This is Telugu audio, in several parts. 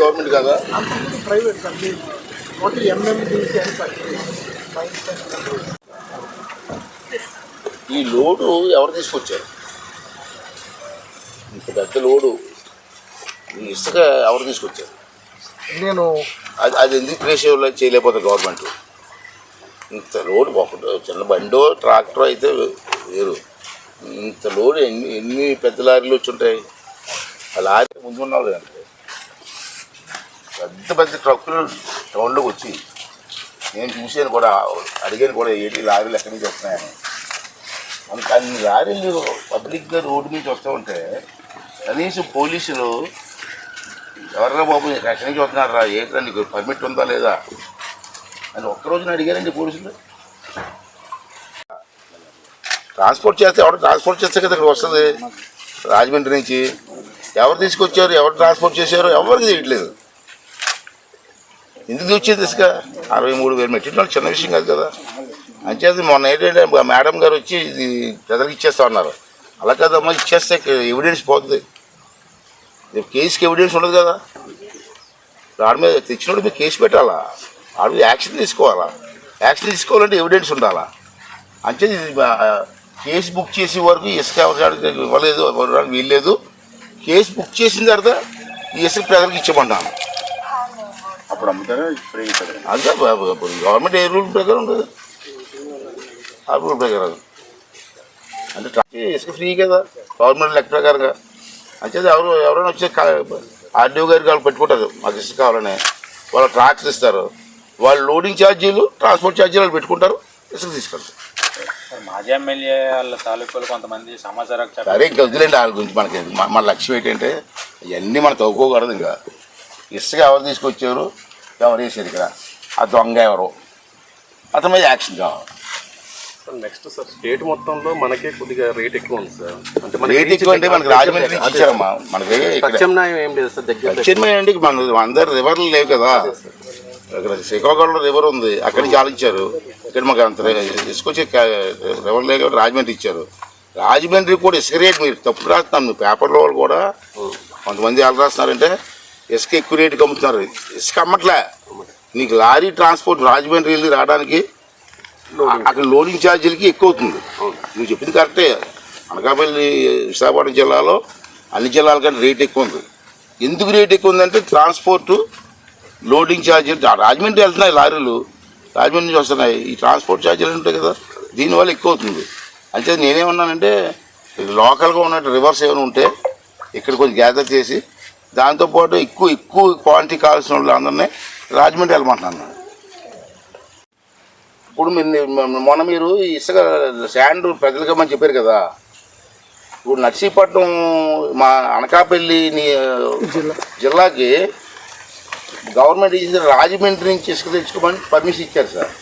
గవర్నమెంట్ కదా. అంతకుముందు ప్రైవేట్ ఎంఎండిసి అని ఈ లోడు ఎవరు తీసుకొచ్చారు? ఇంత పెద్ద లోడు. ఈ ఇసుక ఎవరు తీసుకొచ్చారు? నేను అది అది ఎందుకు రేషియోలో చేయలేకపోతుంది గవర్నమెంట్ ఇంత లోడ్ ఒకటి చిన్న బండో ట్రాక్టర్ అయితే వేరు. ఇంత లోడ్ ఎన్ని ఎన్ని పెద్ద లారీలు వచ్చి ఉంటాయి? ఆ లారీ ముందు ఉన్నావు పెద్ద పెద్ద ట్రక్కులు టౌన్లోకి వచ్చి నేను చూసాను కూడా అడిగాను కూడా ఏంటి లారీలు ఎక్కడి నుంచి వస్తున్నాయని. మనకు అన్ని లారీలు పబ్లిక్గా రోడ్డు నుంచి వస్తూ ఉంటే కనీసం పోలీసులు ఎవర్రా బాబు ఎక్కడి నుంచి వస్తున్నారా ఏంటో నీకు పర్మిట్ ఉందా లేదా? అని ఒక్క రోజున అడిగారండి పోలీసులు. ట్రాన్స్పోర్ట్ చేస్తే ఎవరు ట్రాన్స్పోర్ట్ చేస్తే కదా ఇక్కడ వస్తుంది? రాజమండ్రి నుంచి. ఎవరు తీసుకొచ్చారు? ఎవరు ట్రాన్స్పోర్ట్ చేశారు? ఎవరికి తెలియట్లేదు. ఎందుకు వచ్చేది ఇసుక అరవై మూడు వేలు మెట్టిన వాళ్ళు చిన్న విషయం కాదు కదా? అంచేది మొన్న ఏంటంటే మేడం గారు వచ్చి ఇది ప్రజలకు ఇచ్చేస్తా ఉన్నారు అలా కాదమ్మా ఇచ్చేస్తే ఎవిడెన్స్ పోతుంది. రేపు కేసుకి ఎవిడెన్స్ ఉండదు కదా? వాడి మీద తెచ్చినోడు మీద కేసు పెట్టాలా? వాడి మీద యాక్షన్ తీసుకోవాలా? యాక్షన్ తీసుకోవాలంటే ఎవిడెన్స్ ఉండాలా? అంటే కేసు బుక్ చేసే వరకు ఇసుక ఎవరికి ఇవ్వలేదు వీల్లేదు కేసు బుక్ చేసిన తర్వాత ఈ ఇసుక ప్రజలకు ఇచ్చమంటాను అప్పుడు అమ్ముతారా? ఫ్రీ అంతే గవర్నమెంట్ ఏ రూల్ ప్రకారం ఉంటుంది. ఆ రూల్ ప్రకారం. అంటే ట్రాఫిక్ ఇసుక ఫ్రీ కదా. గవర్నమెంట్ లెక్క ప్రకారంగా. అంచేది ఎవరు ఎవరైనా వచ్చి ఆర్డీఓ గారికి వాళ్ళు పెట్టుకుంటారు. మాకు ఇసుక కావాలని. వాళ్ళు ట్రాక్స్ ఇస్తారు. వాళ్ళు లోడింగ్ ఛార్జీలు ట్రాన్స్పోర్ట్ ఛార్జీలు వాళ్ళు పెట్టుకుంటారు. ఇసుక తీసుకెళ్తారు. సార్ మాజీ ఎమ్మెల్యే వాళ్ళ తాలూకులు కొంతమంది సమాచారం సరే ఇంకా వదిలేండి. వాళ్ళ గురించి మనకి మన- మన లక్ష్యం ఏంటంటే ఇవన్నీ మనం తవ్వుకోకూడదు ఇంకా. ఇసుక ఎవరు తీసుకొచ్చారు? ఎవరు వేసారు ఇక్కడ? ఆ దొంగ ఎవరు? అతని మీద యాక్షన్ కావాలి. నెక్స్ట్ సార్ స్టేట్ మొత్తంలో మనకే కొద్దిగా రేట్ ఎక్కువ ఉంది సార్. అంటే రేట్ ఎక్కువ అంటే మనకి రాజమండ్రి ఇచ్చారమ్మా. మనకి ప్రత్యామ్నాయం ఏం లేదు సార్ దగ్గర అండి మన అందరు రివర్లు లేవు కదా. ఇక్కడ శ్రీకాకుళంలో రివర్ ఉంది. అక్కడి నుంచి ఆలోచించారు ఇక్కడ మాకు అంత ఇసుకొచ్చి రివర్ లేక రాజమండ్రి ఇచ్చారు. రాజమండ్రి కూడా ఇసుక రేట్ మీరు తప్పు రాస్తున్నాను మీ పేపర్లో వాళ్ళు కూడా కొంతమంది ఎలా రాస్తున్నారంటే ఇసుక ఎక్కువ రేటుకి అమ్ముతున్నారు ఇసుక అమ్మట్లే. నీకు లారీ ట్రాన్స్పోర్ట్ రాజమండ్రి వెళ్ళి రావడానికి అక్కడ లోడింగ్ ఛార్జీలకి ఎక్కువ అవుతుంది. నువ్వు చెప్పింది కరెక్టే. అనకాపల్లి విశాఖపట్నం జిల్లాలో అన్ని జిల్లాల కంటే రేట్ ఎక్కువ ఉంది. ఎందుకు రేట్ ఎక్కువ ఉందంటే ట్రాన్స్పోర్ట్ లోడింగ్ ఛార్జీలు రాజమండ్రి వెళ్తున్నాయి లారీలు. రాజమండ్రి నుంచి వస్తున్నాయి. ఈ ట్రాన్స్పోర్ట్ ఛార్జీలు ఉంటాయి కదా దీనివల్ల ఎక్కువ అవుతుంది. అంటే నేనేమన్నానంటే లోకల్గా ఉన్నట్టు రివర్స్ ఏమైనా ఉంటే ఇక్కడ కొంచెం గ్యాదర్ చేసి దాంతోపాటు ఎక్కువ ఎక్కువ క్వాంటిటీ కావాల్సిన వాళ్ళు అందరినీ రాజమండ్రి వెళ్ళమంటున్నాను. ఇప్పుడు మొన్న మీరు ఇసుక శాండ్ ప్రజలకు ఇవ్వమని చెప్పారు కదా. ఇప్పుడు నర్సీపట్నం మా అనకాపల్లి జిల్లాకి గవర్నమెంట్ ఇచ్చిన రాజమండ్రి నుంచి ఇసుక తెచ్చుకోమని పర్మిషన్ ఇచ్చారు సార్.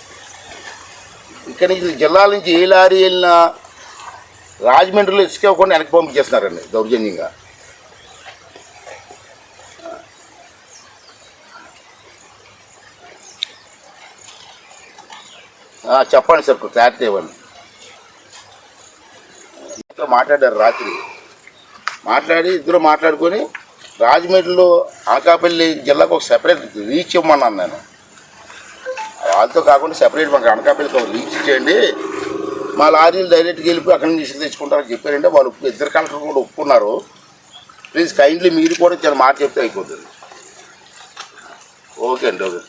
ఇక్కడ నుంచి జిల్లాల నుంచి ఏ లారీ వెళ్ళినా రాజమండ్రిలో ఇసుక ఇవ్వకుండా వెనక్కి పంపించేస్తున్నారండి దౌర్జన్యంగా. చెప్పండి సార్ క్లారిటీ ఇవ్వండి. మీతో మాట్లాడారు రాత్రి. మాట్లాడి ఇద్దరు మాట్లాడుకొని రాజమండ్రిలో అనకాపల్లి జిల్లాకు ఒక సెపరేట్ రీచ్ ఇవ్వమన్నాను నేను. వాళ్ళతో కాకుండా సెపరేట్ మాకు అనకాపల్లికి ఒక రీచ్ ఇచ్చేయండి. మా లారీలు డైరెక్ట్గా వెళ్ళిపోయి అక్కడి నుంచి తెచ్చుకుంటారని చెప్పారంటే వాళ్ళు ఇద్దరు కలెక్టర్ కూడా ఒప్పుకున్నారు. ప్లీజ్ కైండ్లీ మీరు కూడా చాలా మాట చెప్తే అయిపోతుంది. ఓకే అండి ఓకే.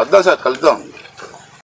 వద్దాం సార్ కలుద్దాం.